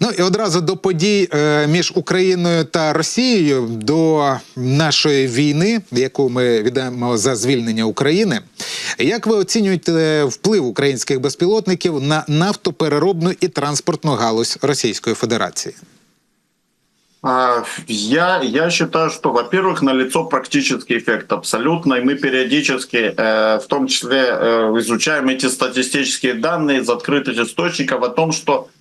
Ну і одразу до подій е, між Україною та Росією до нашої війни, яку ми віддаємо за звільнення України. Як ви оцінюєте вплив українських безпілотників на нафтопереробну і транспортну галузь Російської Федерації? А, Я, я считаю, что, во-первых, налицо практический эффект абсолютно, и мы периодически, э, в том числе, э, изучаем эти статистические данные из открытых источников о том, что э,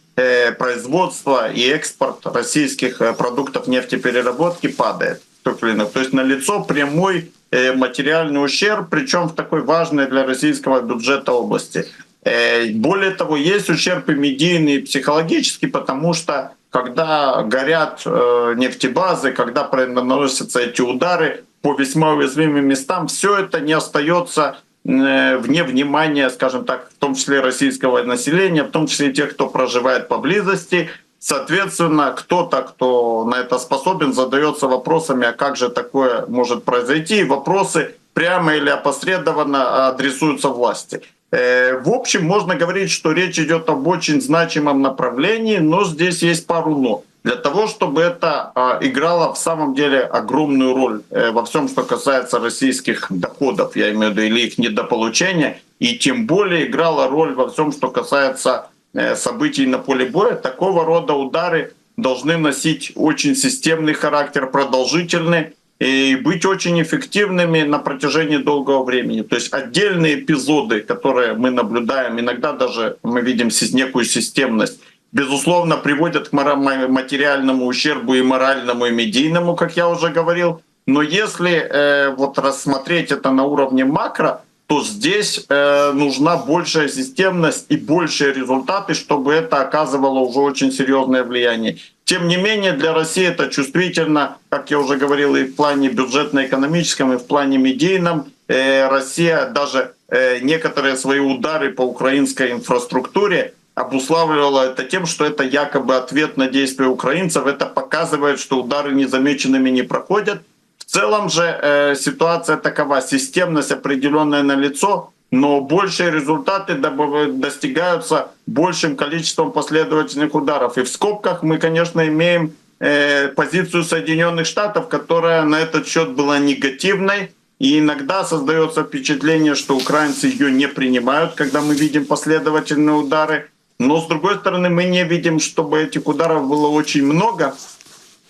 производство и экспорт российских э, продуктов нефтепереработки падает. То есть налицо прямой э, материальный ущерб, причем в такой важной для российского бюджета области. Э, более того, есть ущерб и медийный, и психологический, потому что когда горят э, нефтебазы, когда наносятся эти удары по весьма уязвимым местам, все это не остается э, вне внимания, скажем так, в том числе российского населения, в том числе тех, кто проживает поблизости. Соответственно, кто-то, кто на это способен, задается вопросами, а как же такое может произойти, и вопросы прямо или опосредованно адресуются власти. Э, в общем, можно говорить, что речь идет об очень значимом направлении, но здесь есть пару «но». Для того, чтобы это а, играло в самом деле огромную роль э, во всем, что касается российских доходов, я имею в виду, или их недополучения, и тем более играла роль во всем, что касается э, событий на поле боя, такого рода удары должны носить очень системный характер, продолжительный, и быть очень эффективными на протяжении долгого времени. То есть отдельные эпизоды, которые мы наблюдаем, иногда даже мы видим некую системность, безусловно, приводят к материальному ущербу и моральному, и медийному, как я уже говорил. Но если э, вот рассмотреть это на уровне макро, то здесь э, нужна большая системность и большие результаты, чтобы это оказывало уже очень серьезное влияние. Тем не менее, для России это чувствительно, как я уже говорил, и в плане бюджетно-экономическом, и в плане медийном. Э, Россия даже э, некоторые свои удары по украинской инфраструктуре обуславливала это тем, что это якобы ответ на действия украинцев. Это показывает, что удары незамеченными не проходят. В целом же э, ситуация такова, системность определенная на лицо, но большие результаты достигаются большим количеством последовательных ударов. И в скобках мы, конечно, имеем э, позицию Соединенных Штатов, которая на этот счет была негативной. И иногда создается впечатление, что украинцы ее не принимают, когда мы видим последовательные удары. Но с другой стороны, мы не видим, чтобы этих ударов было очень много.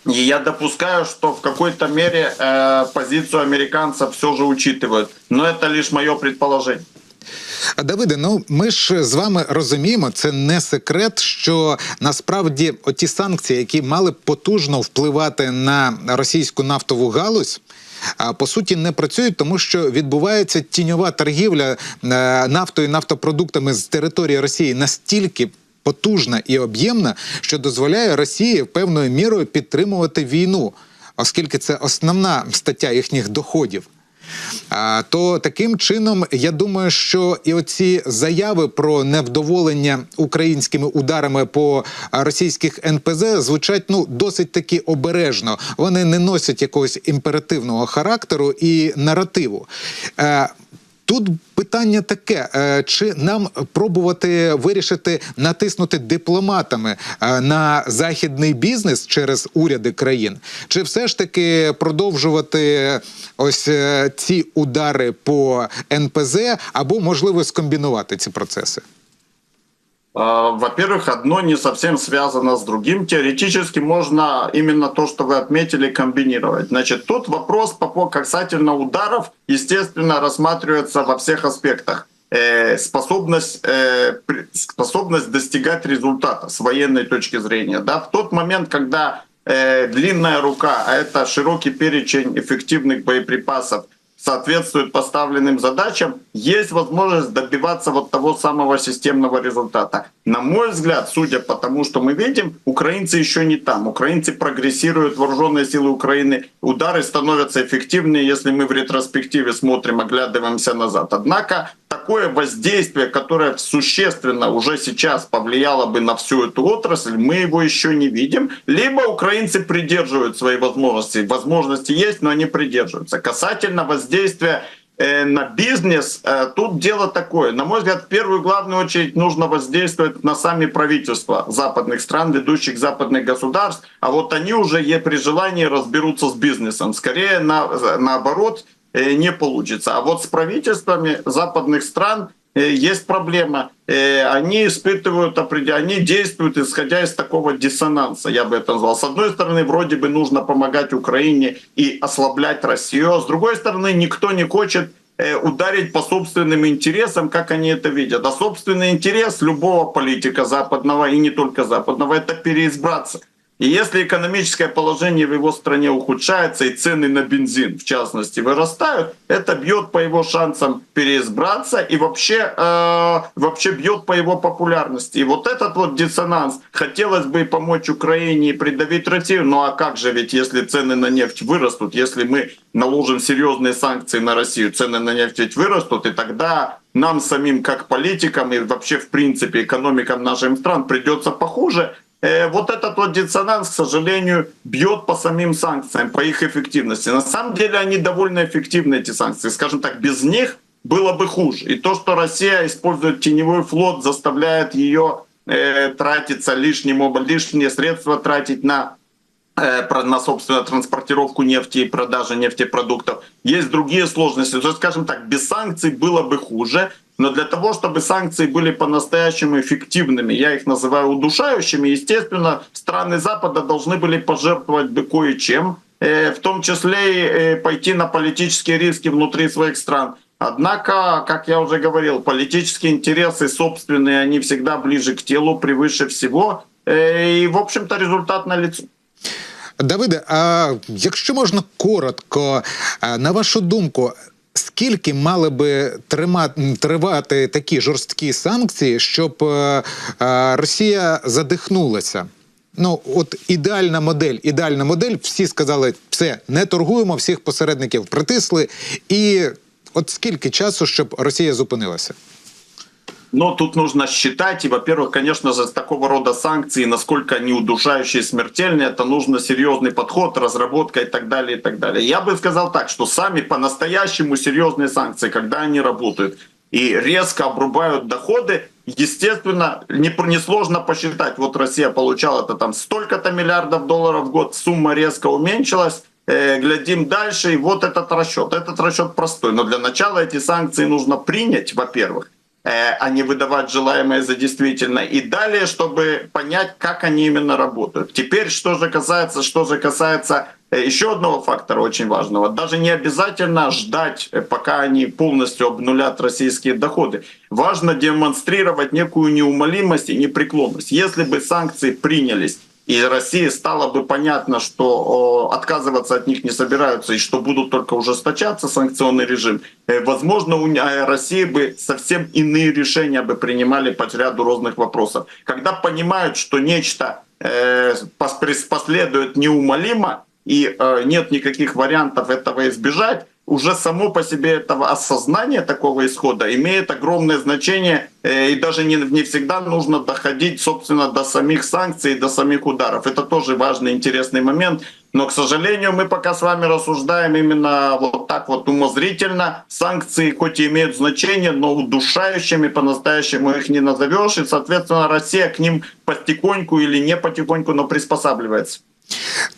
И я допускаю, что в какой-то мере э, позицию американцев все же учитывают. Но это лишь мое предположение. Давиде, ну ми ж з вами розуміємо, це не секрет, що насправді оті санкції, які мали потужно впливати на російську нафтову галузь. По суті не працюють, тому що відбувається тіньова торгівля е, нафтою і нафтопродуктами з території Росії настільки потужна і об'ємна, що дозволяє Росії певною мірою підтримувати війну, оскільки це основна стаття їхніх доходів. То таким чином я думаю, що і оці заяви про невдоволення українськими ударами по російських НПЗ звучать ну досить таки обережно. Вони не носять якогось імперативного характеру і наративу. Тут питання таке: е, чи нам пробувати вирішити натиснути дипломатами е, на західний бізнес через уряди країн, чи все ж таки продовжувати ось е, ці удари по НПЗ, або можливо скомбінувати ці процеси? А, во-первых, одно не совсем связано с другим. Теоретически можно именно то, что вы отметили, комбинировать. Значит, тут вопрос по касательно ударов, естественно, рассматривается во всех аспектах. Э, способность, э, способность достигать результата с военной точки зрения. Да? В тот момент, когда э, длинная рука, а это широкий перечень эффективных боеприпасов – соответствует поставленным задачам, есть возможность добиваться вот того самого системного результата. На мой взгляд, судя по тому, что мы видим, украинцы еще не там. Украинцы прогрессируют, вооруженные силы Украины, удары становятся эффективнее, если мы в ретроспективе смотрим, оглядываемся назад. Однако такое воздействие, которое существенно уже сейчас повлияло бы на всю эту отрасль, мы его еще не видим. Либо украинцы придерживают свои возможности. Возможности есть, но они придерживаются. Касательно воздействия э, на бизнес, э, тут дело такое. На мой взгляд, в первую главную очередь нужно воздействовать на сами правительства западных стран, ведущих западных государств, а вот они уже при желании разберутся с бизнесом. Скорее, на, наоборот, э, не получится. А вот с правительствами западных стран э, есть проблема. Э, Они испытывают, они действуют исходя из такого диссонанса, я бы это назвал. С одной стороны, вроде бы нужно помогать Украине и ослаблять Россию, а с другой стороны, никто не хочет э, ударить по собственным интересам, как они это видят. А собственный интерес любого политика западного, и не только западного, это переизбраться. И если экономическое положение в его стране ухудшается и цены на бензин, в частности, вырастают, это бьет по его шансам переизбраться и вообще, э, вообще бьет по его популярности. И вот этот вот диссонанс. Хотелось бы помочь Украине и придавить Россию, ну а как же, ведь если цены на нефть вырастут, если мы наложим серьезные санкции на Россию, цены на нефть ведь вырастут, и тогда нам самим как политикам и вообще в принципе экономикам наших стран придется похуже, вот этот вот диссонанс, к сожалению, бьет по самим санкциям, по их эффективности. На самом деле они довольно эффективны, эти санкции. Скажем так, без них было бы хуже. И то, что Россия использует теневой флот, заставляет ее э, тратиться лишним, лишние средства тратить на э, на, собственно, транспортировку нефти и продажи нефтепродуктов. Есть другие сложности. То есть, скажем так, без санкций было бы хуже, но для того, чтобы санкции были по-настоящему эффективными, я их называю удушающими, естественно, страны Запада должны были пожертвовать бы кое-чем, э, в том числе и э, пойти на политические риски внутри своих стран. Однако, как я уже говорил, политические интересы собственные, они всегда ближе к телу, превыше всего. Э, И, в общем-то, результат налицо. Давиде, а якщо можна коротко, на вашу думку, скільки мали би тримати, тривати такі жорсткі санкції, щоб е, е, Росія задихнулася? Ну, от ідеальна модель, ідеальна модель. Всі сказали, все, не торгуємо, всіх посередників притисли. І от скільки часу, щоб Росія зупинилася? Но тут нужно считать, и, во-первых, конечно же, такого рода санкции, насколько они удушающие, смертельные, это нужно серьезный подход, разработка и так далее, и так далее. Я бы сказал так, что сами по-настоящему серьезные санкции, когда они работают и резко обрубают доходы, естественно, не- несложно посчитать. Вот Россия получала это там столько-то миллиардов долларов в год, сумма резко уменьшилась, Э, глядим дальше, и вот этот расчет. Этот расчет простой, но для начала эти санкции нужно принять, во-первых, а не выдавать желаемое за действительно. И далее, чтобы понять, как они именно работают. Теперь, что же касается, что же касается э, еще одного фактора очень важного. Даже не обязательно ждать, э, пока они полностью обнулят российские доходы. Важно демонстрировать некую неумолимость и непреклонность. Если бы санкции принялись и России стало бы понятно, что отказываться от них не собираются и что будут только ужесточаться санкционный режим, э, возможно, у э, России бы совсем иные решения бы принимали по ряду разных вопросов. Когда понимают, что нечто э, последует неумолимо и нет никаких вариантов этого избежать, уже само по себе этого осознание такого исхода имеет огромное значение, э, и даже не, не всегда нужно доходить, собственно, до самих санкций, до самих ударов. Это тоже важный, интересный момент. Но, к сожалению, мы пока с вами рассуждаем именно вот так вот умозрительно. Санкции хоть и имеют значение, но удушающими по-настоящему их не назовешь. И, соответственно, Россия к ним потихоньку или не потихоньку, но приспосабливается.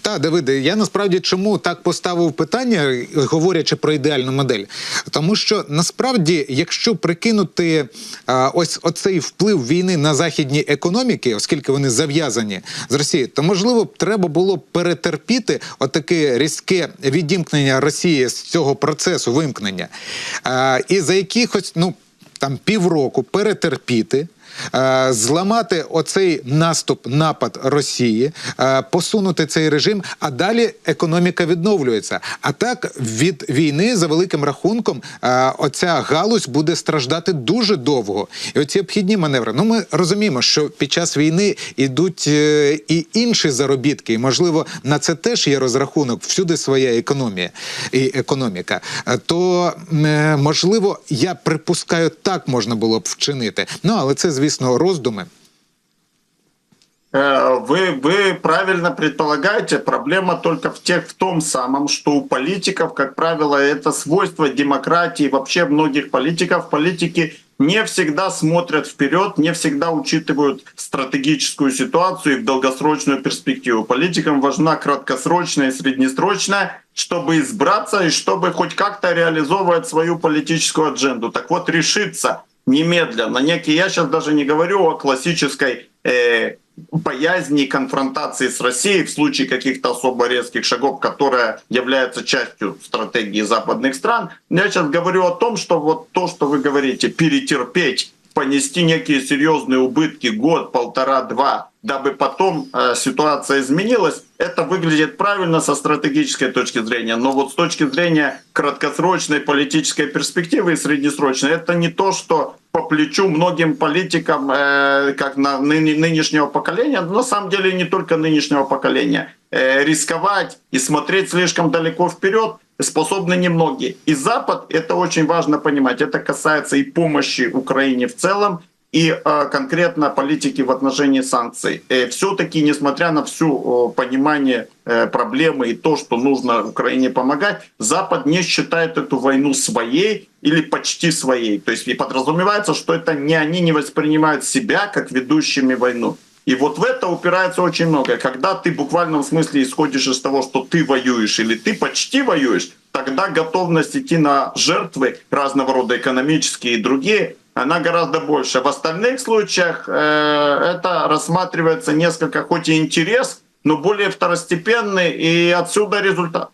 Та, Давиде, я насправді чому так поставив питання, говорячи про ідеальну модель? Тому що насправді, якщо прикинути а, ось оцей вплив війни на західні економіки, оскільки вони зав'язані з Росією, то можливо б треба було перетерпіти отаке різке відімкнення Росії з цього процесу вимкнення, а, і за якихось ну там півроку перетерпіти. Е, Зламати оцей наступ, напад Росії, е, посунути цей режим, а далі економіка відновлюється. А так від війни за великим рахунком е, оця галузь буде страждати дуже довго. І оці обхідні маневри. Ну ми розуміємо, що під час війни йдуть і інші заробітки, і можливо на це теж є розрахунок. Всюди своя економія і економіка. То можливо, я припускаю, так можна було б вчинити. Ну але це, звісно, роздуми. Э, Вы, вы правильно предполагаете, проблема только в, тех, в том самом, что у политиков, как правило, это свойство демократии, вообще многих политиков, политики не всегда смотрят вперед, не всегда учитывают стратегическую ситуацию и в долгосрочную перспективу. Политикам важна краткосрочная и среднесрочная, чтобы избраться и чтобы хоть как-то реализовывать свою политическую адженду. Так вот, решиться немедленно. Некий, я сейчас даже не говорю о классической э, боязни конфронтации с Россией в случае каких-то особо резких шагов, которая является частью стратегии западных стран. Я сейчас говорю о том, что вот то, что вы говорите, перетерпеть, понести некие серьезные убытки год, полтора, два, дабы потом э, ситуация изменилась, это выглядит правильно со стратегической точки зрения, но вот с точки зрения краткосрочной политической перспективы и среднесрочной, это не то, что по плечу многим политикам, э, как на ны- нынешнего поколения, но на самом деле не только нынешнего поколения, э, рисковать и смотреть слишком далеко вперед способны немногие. И Запад, это очень важно понимать, это касается и помощи Украине в целом, и э, конкретно политики в отношении санкций. Э, Все-таки, несмотря на всю понимание э, проблемы и то, что нужно Украине помогать, Запад не считает эту войну своей или почти своей. То есть и подразумевается, что это не они не воспринимают себя как ведущими войну. И вот в это упирается очень многое. Когда ты в буквальном смысле исходишь из того, что ты воюешь или ты почти воюешь, тогда готовность идти на жертвы разного рода экономические и другие, она гораздо больше. В остальных случаях э, это рассматривается несколько, хоть и интерес, но более второстепенный, и отсюда результат.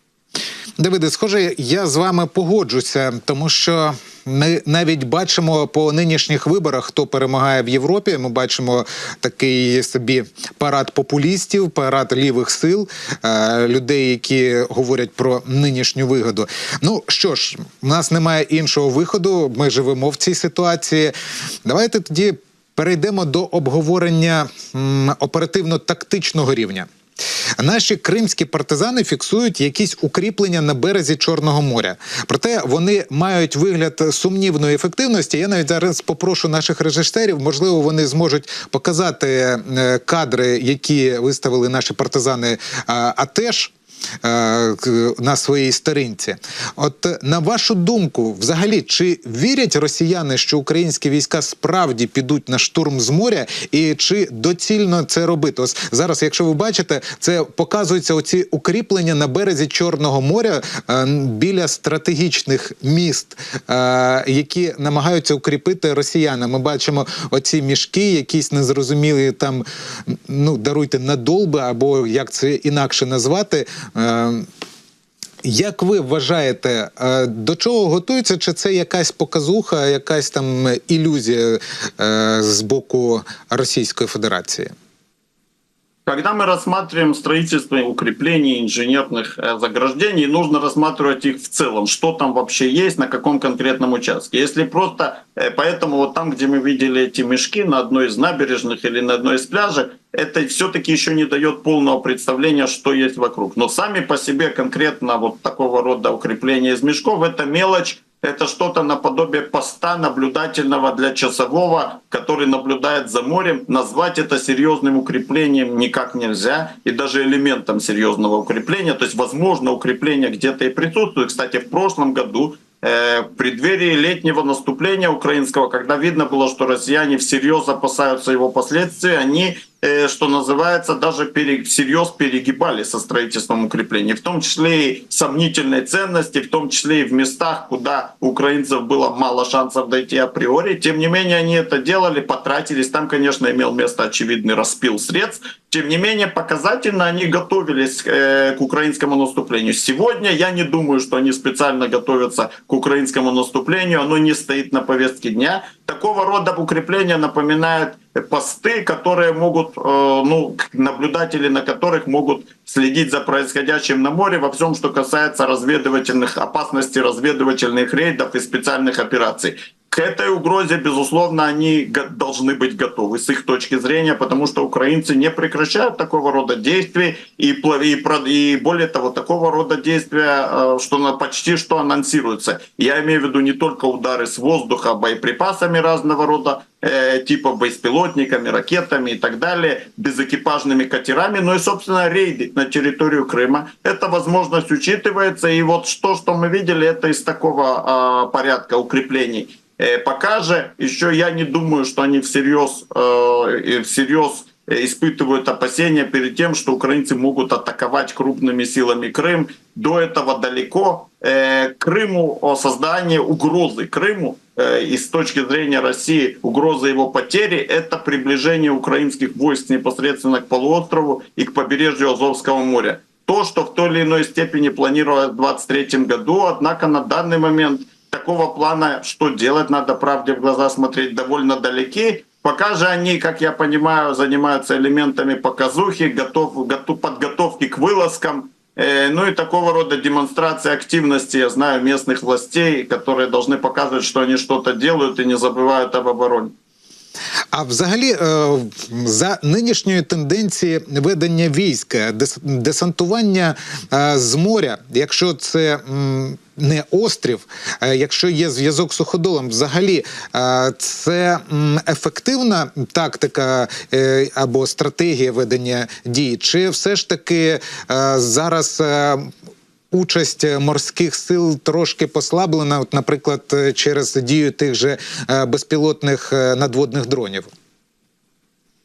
Давиде, схоже, я з вами погоджуся, тому що ми навіть бачимо по нинішніх виборах, хто перемагає в Європі. Ми бачимо такий собі парад популістів, парад лівих сил, е, людей, які говорять про нинішню вигоду. Ну що ж, у нас немає іншого виходу. Ми живемо в цій ситуації. Давайте тоді перейдемо до обговорення оперативно-тактичного рівня. Наші кримські партизани фіксують якісь укріплення на березі Чорного моря. Проте вони мають вигляд сумнівної ефективності. Я навіть зараз попрошу наших режисерів, можливо, вони зможуть показати е, кадри, які виставили наші партизани А АТЕШ. Е, На своїй сторінці, от на вашу думку, взагалі, чи вірять росіяни, що українські війська справді підуть на штурм з моря, і чи доцільно це робити? Ось зараз, якщо ви бачите, це показуються оці укріплення на березі Чорного моря е, біля стратегічних міст, е, які намагаються укріпити росіяни. Ми бачимо оці мішки, якісь незрозумілі там, ну даруйте надолби, або як це інакше назвати. Е, як ви вважаєте, е, до чого готується? Чи це якась показуха, якась там ілюзія е, з боку Російської Федерації? Когда мы рассматриваем строительство укреплений, инженерных э, заграждений, нужно рассматривать их в целом, что там вообще есть, на каком конкретном участке. Если просто, э, поэтому вот там, где мы видели эти мешки на одной из набережных или на одной из пляжей, это все-таки еще не дает полного представления, что есть вокруг. Но сами по себе конкретно вот такого рода укрепления из мешков, это мелочь, это что-то наподобие поста наблюдательного для часового, который наблюдает за морем. Назвать это серьезным укреплением никак нельзя, и даже элементом серьезного укрепления. То есть, возможно, укрепление где-то и присутствует. Кстати, в прошлом году э, в преддверии летнего наступления украинского, когда видно было, что россияне всерьез опасаются его последствий, они что называется, даже всерьез перегибали со строительством укреплений, в том числе и сомнительной ценности, в том числе и в местах, куда украинцев было мало шансов дойти априори. Тем не менее, они это делали, потратились. Там, конечно, имел место очевидный распил средств. Тем не менее, показательно они готовились э, к украинскому наступлению. Сегодня я не думаю, что они специально готовятся к украинскому наступлению. Оно не стоит на повестке дня. Такого рода укрепления напоминают посты, которые могут, э, ну, наблюдатели на которых могут следить за происходящим на море во всем, что касается разведывательных опасностей, разведывательных рейдов и специальных операций. К этой угрозе, безусловно, они должны быть готовы с их точки зрения, потому что украинцы не прекращают такого рода действий и, и, и более того, такого рода действия, э, что почти что анонсируется. Я имею в виду не только удары с воздуха боеприпасами разного рода, э, типа беспилотниками, ракетами и так далее, безэкипажными катерами, но и, собственно, рейды на территорию Крыма. Эта возможность учитывается, и вот то, что мы видели, это из такого э, порядка укреплений. Э, пока же еще я не думаю, что они всерьез, э, всерьез испытывают опасения перед тем, что украинцы могут атаковать крупными силами Крым. До этого далеко. Э, Крыму о создании угрозы Крыму и с точки зрения России угроза его потери – это приближение украинских войск непосредственно к полуострову и к побережью Азовского моря. То, что в той или иной степени планировалось в 2023 году, однако на данный момент такого плана, что делать, надо правде в глаза смотреть довольно далеки. Пока же они, как я понимаю, занимаются элементами показухи, готов, готов, подготовки к вылазкам, э, ну и такого рода демонстрации активности, я знаю, местных властей, которые должны показывать, что они что-то делают и не забывают об обороне. А взагалі, е, за нинішньої тенденції ведення війська, десантування е, з моря, якщо це не острів, е, якщо є зв'язок з суходолом, взагалі е, це ефективна тактика е, або стратегія ведення дій, чи все ж таки е, зараз е, участь морських сил трошки послаблена, от, наприклад, е, через дію тих же е, безпілотних е, надводних дронів.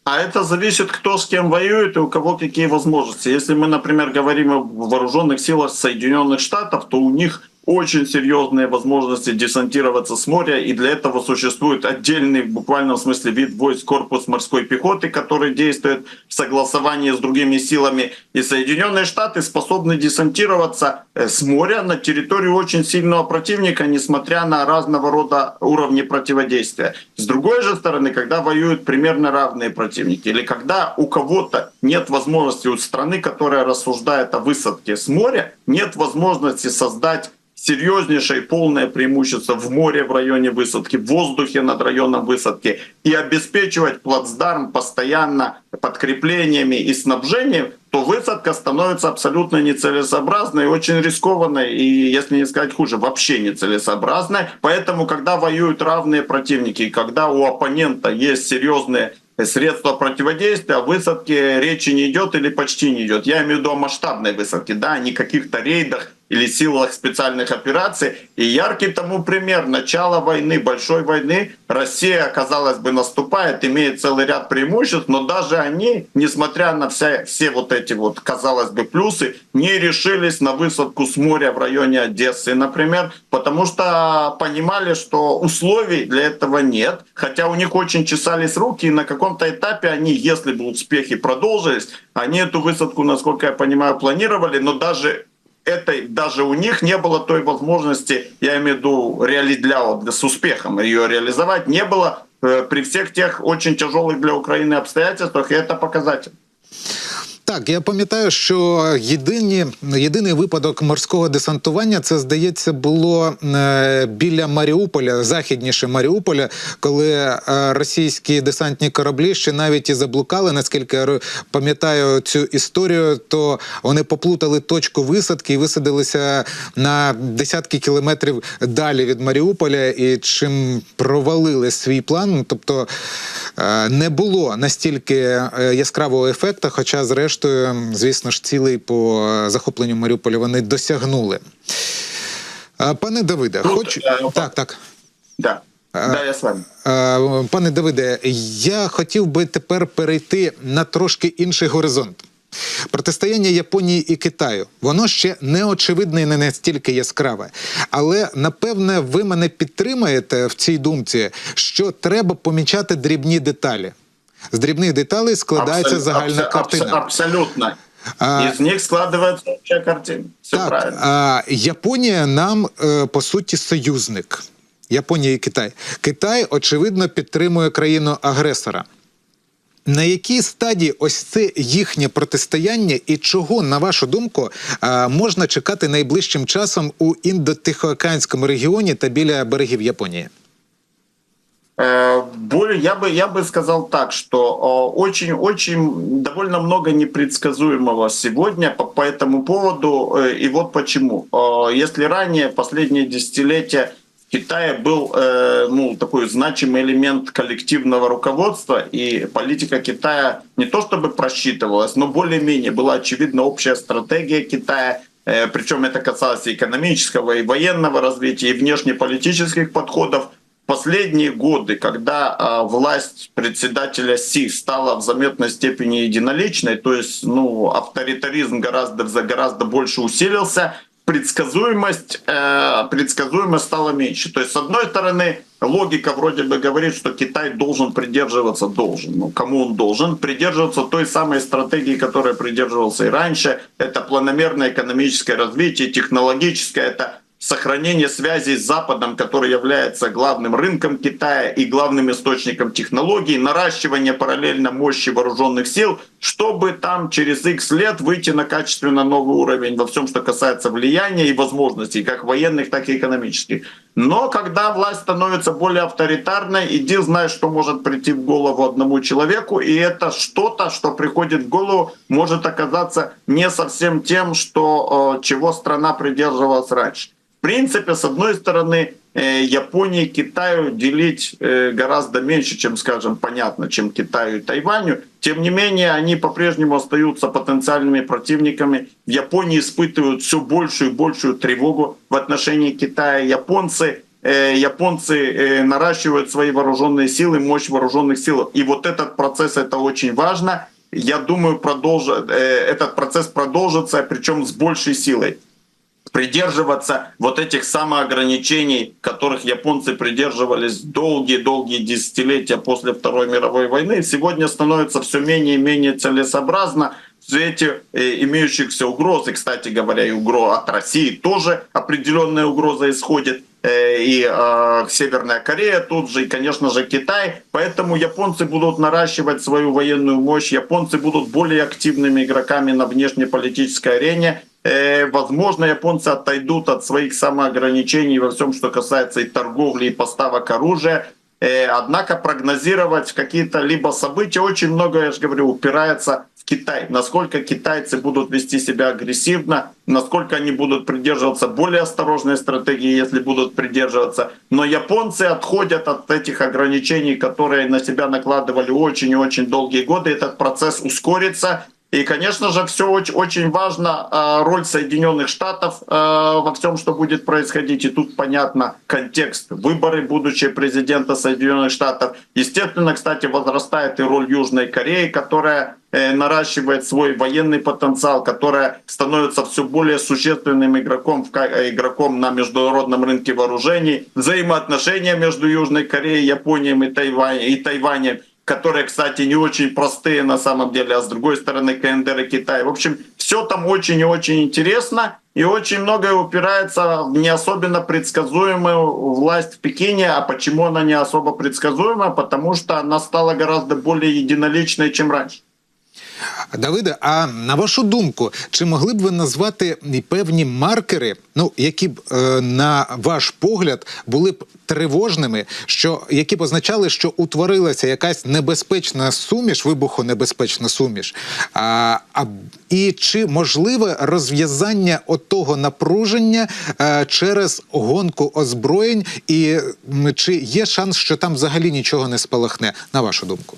А это зависит, кто с кем воюет и у кого какие возможности. Если мы, например, говорим о вооруженных силах Соединенных Штатов, то у них очень серьезные возможности десантироваться с моря, и для этого существует отдельный, в буквальном смысле, вид войск корпус морской пехоты, который действует в согласовании с другими силами. И Соединенные Штаты способны десантироваться э, с моря на территорию очень сильного противника, несмотря на разного рода уровни противодействия. С другой же стороны, когда воюют примерно равные противники, или когда у кого-то нет возможности, у страны, которая рассуждает о высадке с моря, нет возможности создать серьезнейшее полное преимущество в море в районе высадки, в воздухе над районом высадки и обеспечивать плацдарм постоянно подкреплениями и снабжением, то высадка становится абсолютно нецелесообразной очень рискованной, и, если не сказать хуже, вообще нецелесообразной. Поэтому, когда воюют равные противники, когда у оппонента есть серьезные средства противодействия, о высадке речи не идет или почти не идет. Я имею в виду о масштабной высадке, да, не каких-то рейдах или силах специальных операций. И яркий тому пример. Начала войны, большой войны, Россия, казалось бы, наступает, имеет целый ряд преимуществ, но даже они, несмотря на вся, все вот эти вот, казалось бы, плюсы, не решились на высадку с моря в районе Одессы, например, потому что понимали, что условий для этого нет, хотя у них очень чесались руки, и на каком-то этапе они, если бы успехи продолжились, они эту высадку, насколько я понимаю, планировали, но даже этой даже у них не было той возможности, я имею в виду реали для, с успехом ее реализовать, не было э, при всех тех очень тяжелых для Украины обстоятельствах, и это показатель. Так, я пам'ятаю, що єдині, єдиний випадок морського десантування це здається було е, біля Маріуполя, західніше Маріуполя, коли е, російські десантні кораблі ще навіть і заблукали. Наскільки я пам'ятаю цю історію, то вони поплутали точку висадки і висадилися на десятки кілометрів далі від Маріуполя, і чим провалили свій план. Тобто е, не було настільки яскравого ефекту, хоча, зрештою, звісно ж, цілий по е, захопленню Маріуполя вони досягнули. Е, Пане Давиде, Тут, хочу. е, Так, так. Да, да, я вами. Пане Давиде, я хотів би тепер перейти на трошки інший горизонт. Протистояння Японії і Китаю воно ще не очевидне і не настільки яскраве. Але напевне ви мене підтримаєте в цій думці, що треба помічати дрібні деталі. З дрібних деталей складається Абсол- загальна абс- картина. абс- абсолютно. А- Из них складывается общая картина. Все Так, правильно. а, Японія нам е, по суті союзник. Японія і Китай. Китай, очевидно, підтримує країну агресора. На якій стадії ось це їхнє протистояння, і чого, на вашу думку, е, можна чекати найближчим часом у індотихоокеанському регіоні та біля берегів Японії? Э, более я бы я бы сказал так, что очень-очень довольно много непредсказуемого сегодня по, по этому поводу. Э, и вот почему. Если ранее последние десятилетия в Китае был э, ну, такой значимый элемент коллективного руководства, и политика Китая не то чтобы просчитывалась, но более-менее была очевидна общая стратегия Китая, причем это касалось и экономического, и военного развития, и внешнеполитических подходов – последние годы, когда э, власть председателя Си стала в заметной степени единоличной, то есть ну, авторитаризм гораздо, гораздо больше усилился, предсказуемость, э, предсказуемость стала меньше. То есть, с одной стороны, логика вроде бы говорит, что Китай должен придерживаться, должен. Ну, кому он должен? Придерживаться той самой стратегии, которая придерживался и раньше. Это планомерное экономическое развитие, технологическое, это сохранение связей с Западом, который является главным рынком Китая и главным источником технологий, наращивание параллельно мощи вооруженных сил, чтобы там через X лет выйти на качественно новый уровень во всем, что касается влияния и возможностей, как военных, так и экономических. Но когда власть становится более авторитарной, иди знай, что может прийти в голову одному человеку, и это что-то, что приходит в голову, может оказаться не совсем тем, что, э, чего страна придерживалась раньше. В принципе, с одной стороны, э, Японии и Китаю делить э, гораздо меньше, чем, скажем, понятно, чем Китаю и Тайваню. Тем не менее, они по-прежнему остаются потенциальными противниками. В Японии испытывают все большую и большую тревогу в отношении Китая. Японцы э, японцы наращивают свои вооруженные силы, мощь вооруженных сил. И вот этот процесс, это очень важно. Я думаю, продолж... этот процесс продолжится, причем с большей силой придерживаться вот этих самоограничений, которых японцы придерживались долгие-долгие десятилетия после Второй мировой войны, сегодня становится все менее и менее целесообразно в свете э, имеющихся угроз, и, кстати говоря, и угроз от России тоже определенная угроза исходит, э, и э, Северная Корея тут же, и, конечно же, Китай. Поэтому японцы будут наращивать свою военную мощь, японцы будут более активными игроками на внешнеполитической арене, возможно, японцы отойдут от своих самоограничений во всем, что касается и торговли, и поставок оружия. Э, однако прогнозировать какие-то либо события очень много, я же говорю, упирается в Китай. Насколько китайцы будут вести себя агрессивно, насколько они будут придерживаться более осторожной стратегии, если будут придерживаться. Но японцы отходят от этих ограничений, которые на себя накладывали очень и очень долгие годы. Этот процесс ускорится, и, конечно же, все очень, очень важно, а, роль Соединенных Штатов а, во всем, что будет происходить. И тут понятно контекст. Выборы будущего президента Соединенных Штатов. Естественно, кстати, возрастает и роль Южной Кореи, которая э, наращивает свой военный потенциал, которая становится все более существенным игроком, игроком на международном рынке вооружений. Взаимоотношения между Южной Кореей, Японией и Тайванем, и Тайванем которые, кстати, не очень простые на самом деле, а с другой стороны КНДР и Китай. В общем, все там очень и очень интересно, и очень многое упирается в не особенно предсказуемую власть в Пекине. А почему она не особо предсказуема? Потому что она стала гораздо более единоличной, чем раньше. Давиде, а на вашу думку, чи могли б ви назвати певні маркери, ну які б е, на ваш погляд були б тривожними, що які б означали, що утворилася якась небезпечна суміш, вибухонебезпечна суміш? А, а і чи можливе розв'язання отого напруження е, через гонку озброєнь, і чи є шанс, що там взагалі нічого не спалахне, на вашу думку?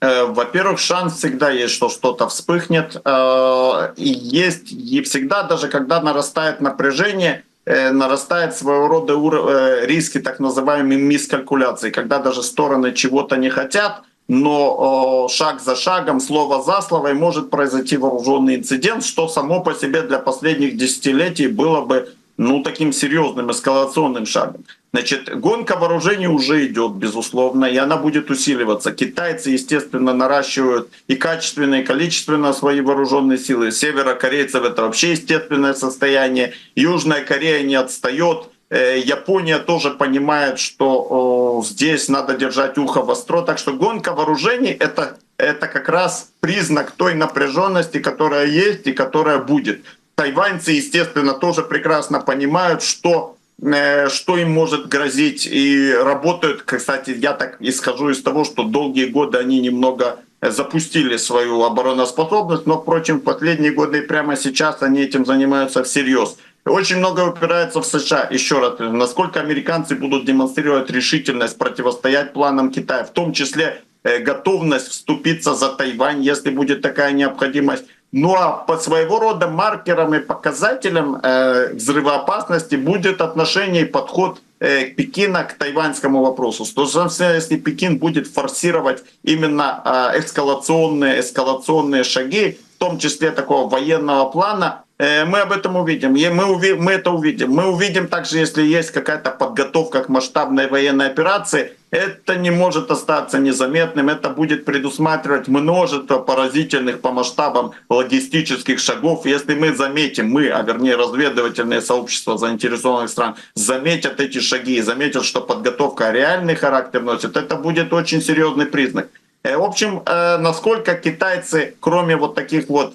Э, во-первых, шанс всегда есть, что что-то вспыхнет. Э, и есть, и всегда, даже когда нарастает напряжение, э, нарастает своего рода риски так называемой мискалькуляции, когда даже стороны чего-то не хотят, но шаг за шагом, слово за слово, и может произойти вооруженный инцидент, что само по себе для последних десятилетий было бы ну, таким серьезным эскалационным шагом. Значит, гонка вооружений уже идет, безусловно, и она будет усиливаться. Китайцы, естественно, наращивают и качественно, и количественно свои вооруженные силы. Северокорейцев это вообще естественное состояние. Южная Корея не отстает. Э, Япония тоже понимает, что здесь надо держать ухо востро. Так что гонка вооружений это, это как раз признак той напряженности, которая есть и которая будет. Тайваньцы, естественно, тоже прекрасно понимают, что что им может грозить, и работают, кстати, я так исхожу из того, что долгие годы они немного э, запустили свою обороноспособность, но, впрочем, в последние годы и прямо сейчас они этим занимаются всерьез. Очень много упирается в США. Еще раз, насколько американцы будут демонстрировать решительность противостоять планам Китая, в том числе э, готовность вступиться за Тайвань, если будет такая необходимость. Ну а по своего рода маркером и показателем э, взрывоопасности будет отношение и подход э, Пекина к тайваньскому вопросу. Что же, если Пекин будет форсировать именно э, эскалационные, эскалационные шаги, в том числе такого военного плана, мы об этом увидим. И мы, уви- мы это увидим. Мы увидим также, если есть какая-то подготовка к масштабной военной операции, это не может остаться незаметным. Это будет предусматривать множество поразительных по масштабам логистических шагов. Если мы заметим, мы, а вернее разведывательное сообщество заинтересованных стран, заметят эти шаги и заметят, что подготовка реальный характер носит, это будет очень серьезный признак. Э, В общем, э, насколько китайцы, кроме вот таких вот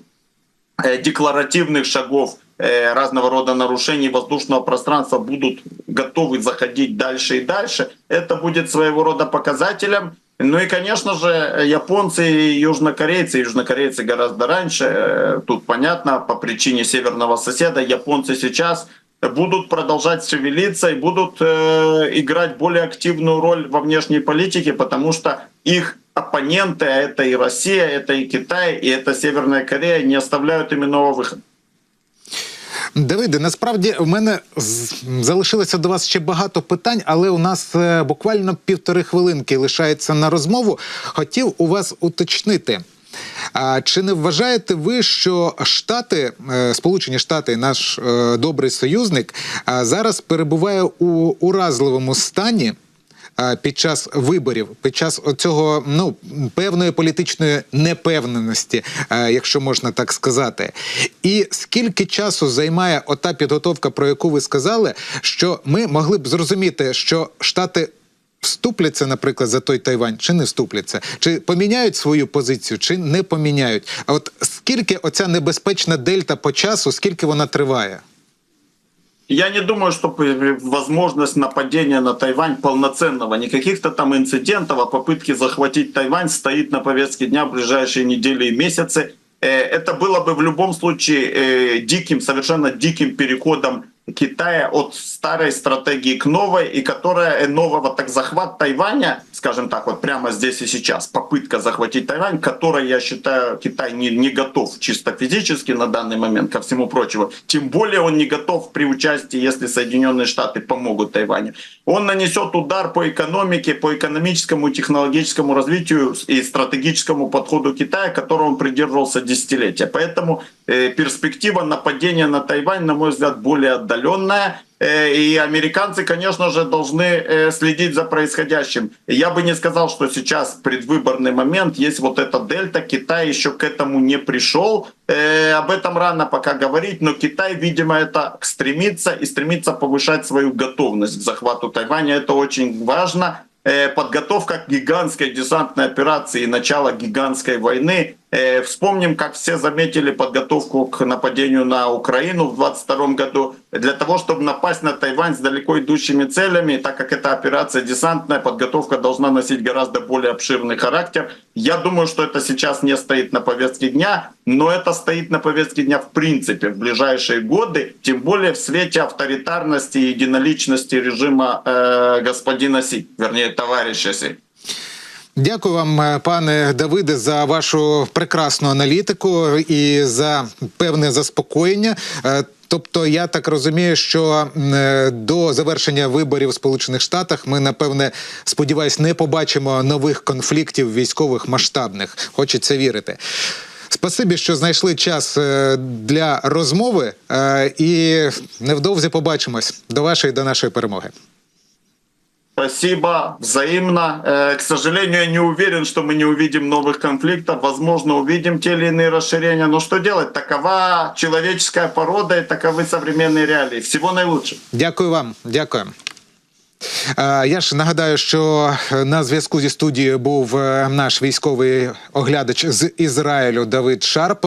э, декларативных шагов, разного рода нарушений воздушного пространства будут готовы заходить дальше и дальше, это будет своего рода показателем. Ну и, конечно же, японцы и южнокорейцы, южнокорейцы гораздо раньше, э, тут понятно, по причине северного соседа, японцы сейчас будут продолжать шевелиться и будут э, играть более активную роль во внешней политике, потому что их оппоненты, а это и Россия, это и Китай, и это Северная Корея, не оставляют им иного выхода. Давиде, насправді в мене залишилося до вас ще багато питань, але у нас е, буквально півтори хвилинки лишається на розмову. Хотів у вас уточнити. Чи не вважаєте ви, що Штати, е, Сполучені Штати, наш е, добрий союзник, зараз перебуває у уразливому стані? Під час виборів, під час цього ну певної політичної непевненості, якщо можна так сказати, і скільки часу займає ота підготовка, про яку ви сказали, що ми могли б зрозуміти, що Штати вступляться, наприклад, за той Тайвань, чи не вступляться, чи поміняють свою позицію, чи не поміняють. А от скільки оця небезпечна дельта по часу, скільки вона триває? Я не думаю, что возможность нападения на Тайвань полноценного, не каких-то там инцидентов, а попытки захватить Тайвань стоит на повестке дня в ближайшие недели и месяцы. Э, Это было бы в любом случае э, диким, совершенно диким переходом Китая от старой стратегии к новой, и которая э, нового так захват Тайваня, скажем так, вот прямо здесь и сейчас, попытка захватить Тайвань, которой, я считаю, Китай не, не готов чисто физически на данный момент, ко всему прочему. Тем более он не готов при участии, если Соединенные Штаты помогут Тайваню. Он нанесет удар по экономике, по экономическому и технологическому развитию и стратегическому подходу Китая, которого он придерживался десятилетия. Поэтому перспектива нападения на Тайвань, на мой взгляд, более отдаленная. Э, И американцы, конечно же, должны э, следить за происходящим. Я бы не сказал, что сейчас предвыборный момент, есть вот эта дельта, Китай еще к этому не пришел. Э, Об этом рано пока говорить, но Китай, видимо, это стремится и стремится повышать свою готовность к захвату Тайваня. Это очень важно. Э, Подготовка к гигантской десантной операции и начало гигантской войны. Э, Вспомним, как все заметили подготовку к нападению на Украину в 2022 году. Для того, чтобы напасть на Тайвань с далеко идущими целями, так как это операция десантная, подготовка должна носить гораздо более обширный характер. Я думаю, что это сейчас не стоит на повестке дня, но это стоит на повестке дня в принципе в ближайшие годы, тем более в свете авторитарности и единоличности режима э, господина Си, вернее, товарища Си. Дякую вам, е, пане Давиде, за вашу прекрасну аналітику і за певне заспокоєння. Е, Тобто, я так розумію, що е, до завершення виборів в Сполучених Штатах ми напевне сподіваюсь, не побачимо нових конфліктів військових масштабних. Хочеться вірити. Спасибі, що знайшли час для розмови, і невдовзі побачимось до вашої до нашої перемоги. Спасибо, взаимно. Э, К сожалению, я не уверен, что мы не увидим новых конфликтов. Возможно, увидим те или иные расширения. Но что делать? Такова человеческая порода и таковы современные реалии. Всего наилучшего. Дякую вам, дякую. Е, Я ж нагадаю, що на зв'язку зі студією був е, наш військовий оглядач з Ізраїлю Давид Шарп.